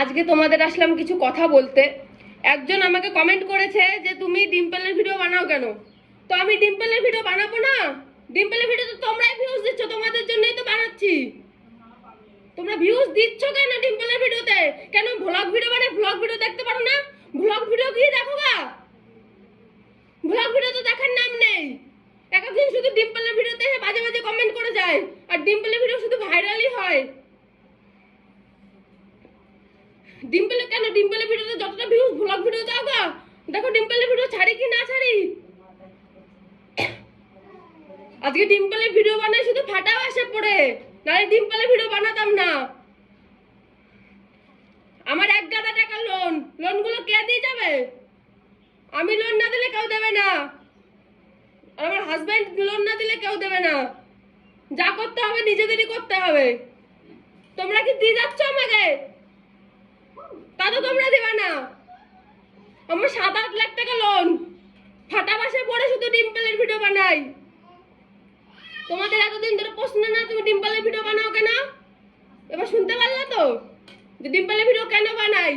আজকে তোমাদের আসলাম কিছু কথা বলতে। একজন আমাকে কমেন্ট করেছে যে, তুমি ডিম্পলের ভিডিও বানাও কেন? তো আমি ডিম্পলের ভিডিও বানাবো না? ডিম্পলের ভিডিও তো তোমরাই ভিউজ দিচ্ছ, তোমাদের জন্যই তো বানাচ্ছি। তোমরা ভিউজ দিচ্ছ কেন ডিম্পলের ভিডিওতে কেন ভ্লগ ভিডিও মানে ভ্লগ ভিডিও দেখতে পারো না? ভ্লগ ভিডিও কি দেখো গা। ভ্লগ ভিডিও তো দেখার নাম নেই। এক একদিন শুধু ডিম্পলের ভিডিওতে বাজে বাজে কমেন্ট করে যায়। আর ডিম্পলের ভিডিও শুধু ভাইরালই হয় ডিম্পলের কেন ডিম্পলের ভিডিওতে ভিউজ ভিডিও দাও গা। দেখো ডিম্পলের ভিডিও ছাড়ি কি না ছাড়ি? আজকে ডিম্পলের ভিডিও বানাই, শুধু ফাটা আসে পড়ে। নাহলে ডিম্পলের ভিডিও বানাতাম না। আমার এক গাদা টাকা লোন লোনগুলো কে দিয়ে যাবে? আমি লোন না দিলে কেউ দেবে না। আমার হাজব্যান্ড লোন না দিলে কেউ দেবে না। যা করতে হবে, নিজেদেরই করতে হবে। তোমরা কি দিয়ে যাচ্ছ আমাকে? তা তো তোমরা দেবে না। আমার সাত আট লাখ টাকা লোন ফাটা বাসে পড়ে শুধু ডিম্পলের ভিডিও বানাই। তোমাদের এতদিন ধরে প্রশ্ন না, তুমি ডিম্পলের ভিডিও বানাও কেন? এবার শুনতে পারলে তো? যে ডিম্পলের ভিডিও কেন বানাই?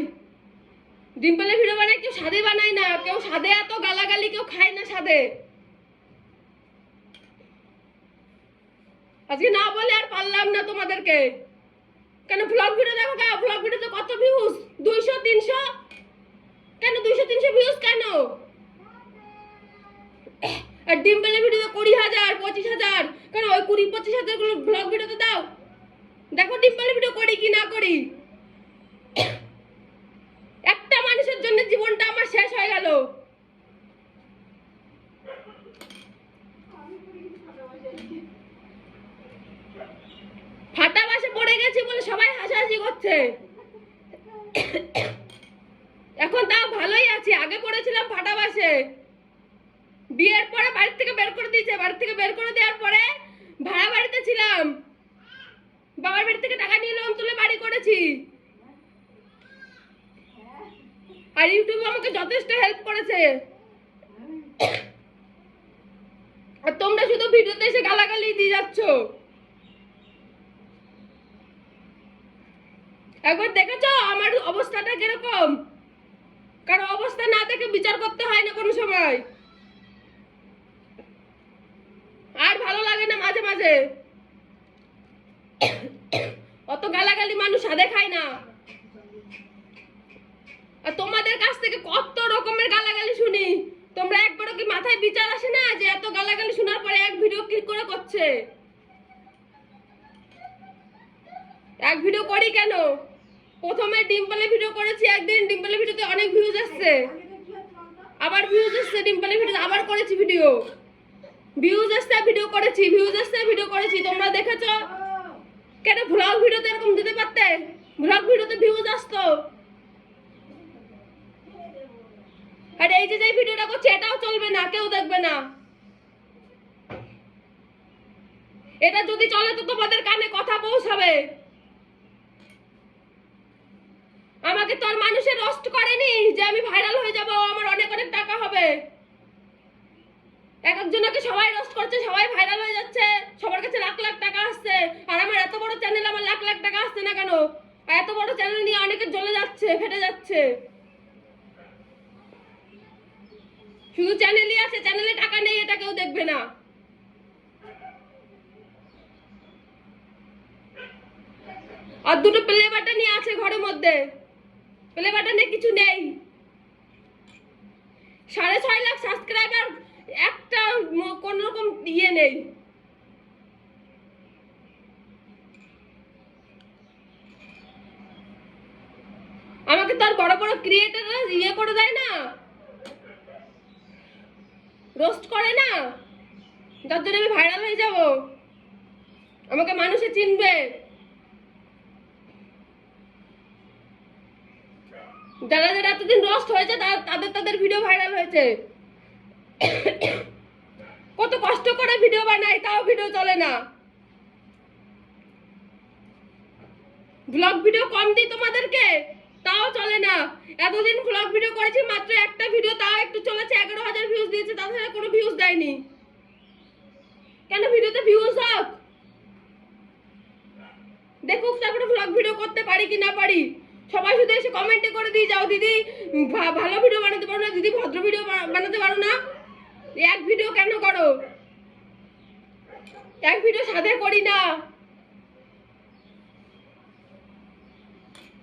ডিম্পলের ভিডিও বানাই, কেউ সাদে বানায় না। কেউ সাদে এত গালাগালি, কেউ খায় না সাদে আজকে না বলে আর পারলাম না তোমাদেরকে। কেন ভ্লগ ভিডিও দেখো কেন ভ্লগ ভিডিওতে কত ভিউজ দুইশো, তিনশো? কেন দুইশো, তিনশো ভিউজ কেন? আর ডিম্পলের ভিডিওতে কুড়ি হাজার, পঁচিশ হাজার। কেন ওই কুড়ি, পঁচিশ হাজারগুলো ভ্লগ ভিডিওতে দাও? দেখো ডিম্পলের ভিডিও করি কি না করি? একটা মানুষের জন্য জীবনটা আমার শেষ হয়ে গেল। ফাটা বাসে পড়ে গেছি বলে সবাই হাসাহাসি করছে। এখন তাও ভালোই আছি। আগে পড়েছিলাম ফাটা বাসে বিয়ের পরে বাড়ি থেকে বের করে দিয়েছে। বাড়ি থেকে বের করে দেওয়ার পরে ভাড়া বাড়িতে ছিলাম। বাবার বাড়ি থেকে টাকা নিয়ে লোন তুলে বাড়ি করেছি। আর ইউটিউব আমাকে যথেষ্ট হেল্প করেছে। আর তোমরা শুধু ভিডিওতে এসে গালাগালি দিয়ে যাচ্ছ। একবার দেখেছ আমার অবস্থাটা কীরকম? কারণ অবস্থা না দেখে বিচার করতে হয় না কোনো সময়। আর ভালো লাগে না মাঝে মাঝে। অত গালাগালি মানুষ সাদে খায় না। আর তোমাদের কাছ থেকে কত রকমের গালাগালি শুনি। তোমরা একবারও কি মাথায় বিচার আসে না যে এত গালাগালি শোনার পরে এক ভিডিও কি করে করছে? এক ভিডিও করি কেন? প্রথমে ডিম্পলে ভিডিও করেছি একদিন, ডিম্পলে ভিডিওতে অনেক ভিউজ আসছে। আবার ভিউজ আসছে ডিম্পলে ভিডিও আবার করেছি ভিডিও ভিউজ আসছে ভিডিও করেছি ভিউজ আসছে ভিডিও করেছি। তোমরা দেখেছ? কেন ভ্লগ ভিডিওতে এরকম দিতে পারতে? ভ্লগ ভিডিওতে ভিউজ আসতো। আর এই যে যে ভিডিওটা করছে, এটাও চলবে না, কেউ দেখবে না। এটা যদি চলে তো তোমাদের কানে কথা পৌঁছাবে। আমাকে তো আর মানুষের রোস্ট করেনি যে আমি ভাইরাল হয়ে যাব আমার অনেক অনেক টাকা হবে। এক একজনকে সবাই রোস্ট করছে, সবাই ভাইরাল হয়ে যাচ্ছে। সবার কাছে লাখ লাখ টাকা আসছে। আর আমার এত বড় চ্যানেল আমার লাখ লাখ টাকা আসছে না কেন? এত বড় চ্যানেল নিয়ে অনেকে জ্বলে যাচ্ছে, ফেটে যাচ্ছে। শুধু চ্যানেলই আছে চ্যানেলে টাকা নেই, এটা কেউ দেখবে না। আর দুটো প্লে বাটনই আছে ঘরের মধ্যে। প্লে বাটনে কিছু নেই। সাড়ে ছয় লাখ সাবস্ক্রাইবার একটা কোন রকম ইয়ে নেই। আমাকে তো আর বড় বড় ক্রিয়েটাররা ইয়ে করে দেয় না। রোস্ট করে না। যার জন্য আমি ভাইরাল হয়ে যাব। আমাকে মানুষে চিনবে। যারা যারা এতদিন রোস্ট হয়েছে তাদের তাদের ভিডিও ভাইরাল হয়েছে। কত কষ্ট করে ভিডিও বানাই তাও ভিডিও চলে না। ব্লগ ভিডিও কম দিই তোমাদেরকে, তাও চলে না। এতদিন ব্লগ ভিডিও করেছি, মাত্র একটা ভিডিও তাও একটু চলেছে, এগারো হাজার ভিউজ দিয়েছে তাছাড়া কোনো ভিউজ দেয়নি। কেন ভিডিওতে ভিউজ হোক? দেখুক, তারপরে ব্লগ ভিডিও করতে পারি কি না পারি। সবাই শুধু এসে কমেন্টে করে দিয়ে যাও দিদি ভালো ভিডিও বানাতে পারো না, দিদি ভদ্র ভিডিও বানাতে পারো না। এক ভিডিও কেন করো? এক ভিডিও সাথে করি না।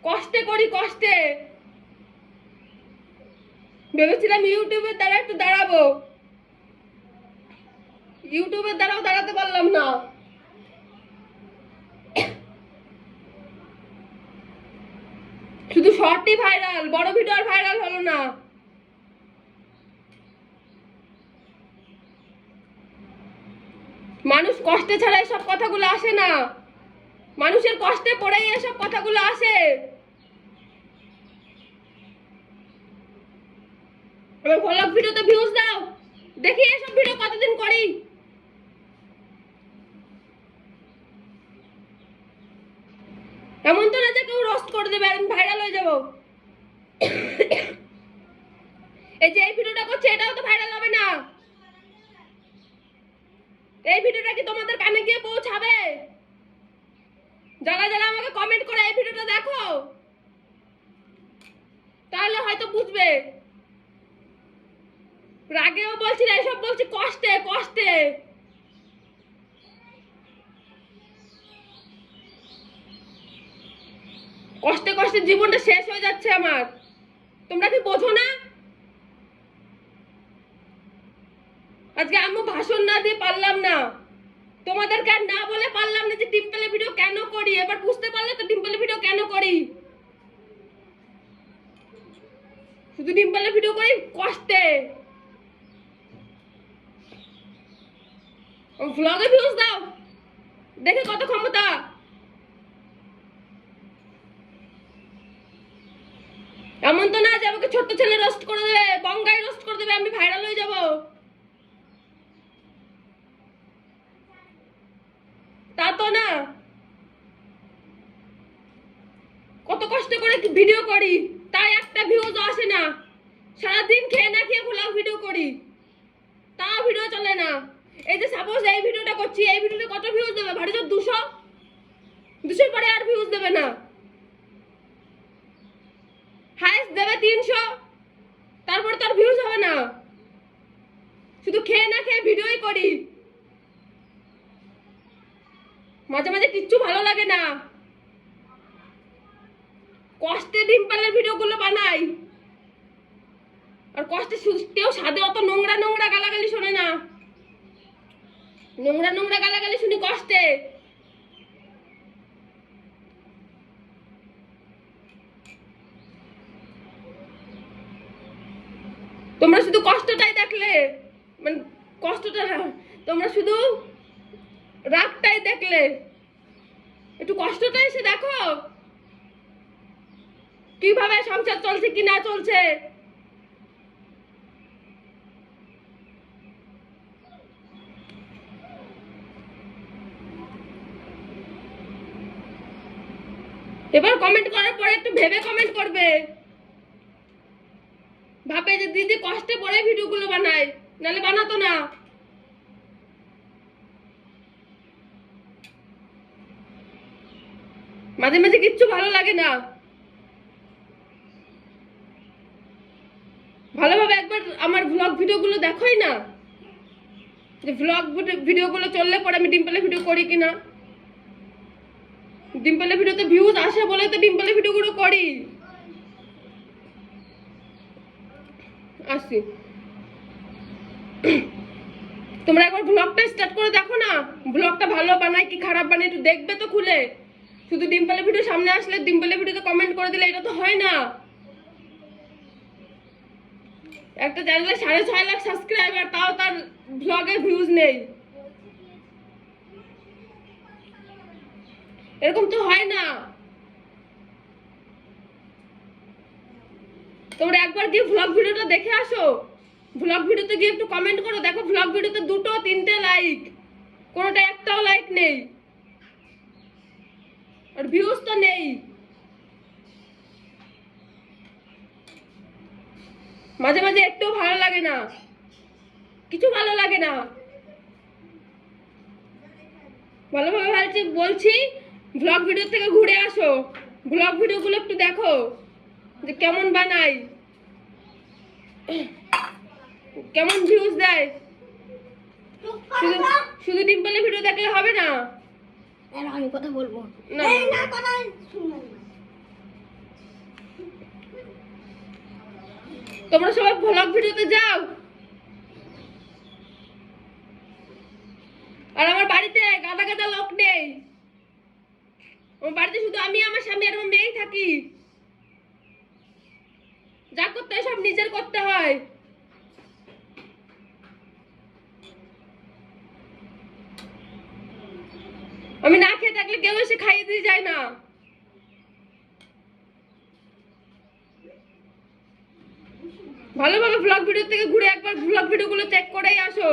কষ্টে করি, কষ্টে। ভেবেছিলাম ইউটিউবের দ্বারা একটু দাঁড়াবো। ইউটিউবের দ্বারাও দাঁড়াতে পারলাম না। শুধু শর্টই ভাইরাল বড় ভিডিও আর ভাইরাল হলো না। মানুষ কষ্টে ছাড়া এসব কথাগুলো আসে না। মানুষের কষ্টে পড়েই এসব কথাগুলো আসে। এবার ভ্লগ ভিডিওতে ভিউজ দাও। দেখি এসব ভিডিও কতদিন করি। এমন তো না যে কেউ রোস্ট করে দেবে ভাইরাল হয়ে এই যে এই ভিডিওটা করছে, এটাও তো ভাইরাল হবে না। এই ভিডিওটা কি তোমাদের কানে গিয়ে পৌঁছাবে? যারা যারা আমাকে কমেন্ট করে এই ভিডিওটা দেখো। তাহলে হয়তো বুঝবে। রাগেও বলছি না, এসব বলছি কষ্টে কষ্টে। কষ্টে কষ্টে জীবনটা শেষ হয়ে যাচ্ছে আমার। তোমরা কি বোঝো না? আজকে আম্মু ভাষণ না দিয়ে পারলাম না। তোমাদেরকে আর না বলে পারলাম না যে ডিম্পলে ভিডিও কেন করি। এবার বুঝতে পারলে তো ডিম্পলে ভিডিও কেন করি? শুধু ডিম্পলে ভিডিও করি কষ্টে। ভ্লগে ভিউজ দাও। দেখে কত ক্ষমতা। এমন তো না যে আমাকে ছোট্ট ছেলে রোস্ট করে দেবে বঙ্গাই রোস্ট করে দেবে, আমি ভাইরাল হয়ে যাব। তা তো না। কত কষ্ট করে ভিডিও করি, তাই একটা ভিউজ আসে না। সারাদিন খেয়ে না খেয়ে ভ্লগ ভিডিও করি। তাও ভিডিও চলে না। এই যে সাপোজ এই ভিডিওটা করছি, এই ভিডিওতে কত ভিউজ দেবে? ভারী দুশো? দুশোর পরে আর ভিউজ দেবে না। দেবে তিনশো, তারপর তার ভিউজ হবে না। শুধু খেয়ে না খেয়ে ভিডিওই করি। মাঝে মাঝে কিচ্ছু ভালো লাগে না। কষ্টে ডিম্পলের ভিডিওগুলো বানাই। আর কষ্টে কেউ সাদে অত নোংরা নোংরা গালাগালি শোনে না। নোংরা নোংরা গালাগালি শুনি কষ্টে। তোমরা শুধু কষ্টটাই দেখলে। মানে কষ্টটা না, তোমরা শুধু রাগটাই দেখলে। একটু কষ্টটা এসে দেখো। কীভাবে সংসার চলছে, কি না চলছে। এবার কমেন্ট করার পরে একটু ভেবে কমেন্ট করবে। ভাবে যে দিদি কষ্টে পড়ে ভিডিওগুলো বানায়, নাহলে বানাতো না। মাঝে মাঝে কিচ্ছু ভালো লাগে না। ভালোভাবে একবার আমার ভ্লগ ভিডিওগুলো দেখোই না? যে ভ্লগ ভিডিওগুলো চললে পরে আমি ডিম্পলের ভিডিও করি কিনা? ডিম্পলের ভিডিওতে ভিউজ আসে বলে তো ডিম্পলের ভিডিওগুলো করি। আসি। তোমরা একবার ব্লগটা স্টার্ট করে দেখো না। ব্লগটা ভালো বানায় কি খারাপ বানায় একটু দেখবে তো খুলে। শুধু ডিম্পলের ভিডিও সামনে আসলে ডিম্পলের ভিডিওতে কমেন্ট করে দিলে এটা তো হয় না। একটা চ্যানেলে সাড়ে ছয় লাখ সাবস্ক্রাইবার তাও তার ব্লগে ভিউজ নেই। এরকম তো হয় না। তোমরা একবার গিয়ে ভ্লগ ভিডিওটা দেখে আসো। ভ্লগ ভিডিওতে গিয়ে একটু কমেন্ট করো, দেখো ভ্লগ ভিডিওতে দুটো তিনটে লাইক কোনোটা একটাও লাইক নেই। আর ভিউজ তো নেই। মাঝে মাঝে একটু ভালো লাগে না। কিছু ভালো লাগে না। ভালোভাবে ভাবছি বলছি ভ্লগ ভিডিও থেকে ঘুরে আসো। ব্লগ ভিডিওগুলো একটু দেখো যে কেমন বানাই কেমন ভিউজ দেয়? শুধু শুধু ডিম্পলের ভিডিও দেখলে হবে না? আমি কথা বলব। না। তোমরা সবাই ব্লগ ভিডিওতে যাও। আর আমার বাড়িতে গাদা গাদা লোক নেই। আমার বাড়িতে শুধু আমি আমার স্বামী আর আমার মেয়েই থাকি। যা করতে সব নিজের করতে হয়। আমি না খেয়ে থাকলে কেউ এসে খাইয়ে দিয়ে যায় না। ভালোভাবে ব্লগ ভিডিও থেকে ঘুরে একবার ভিডিও গুলো চেক করেই আসো।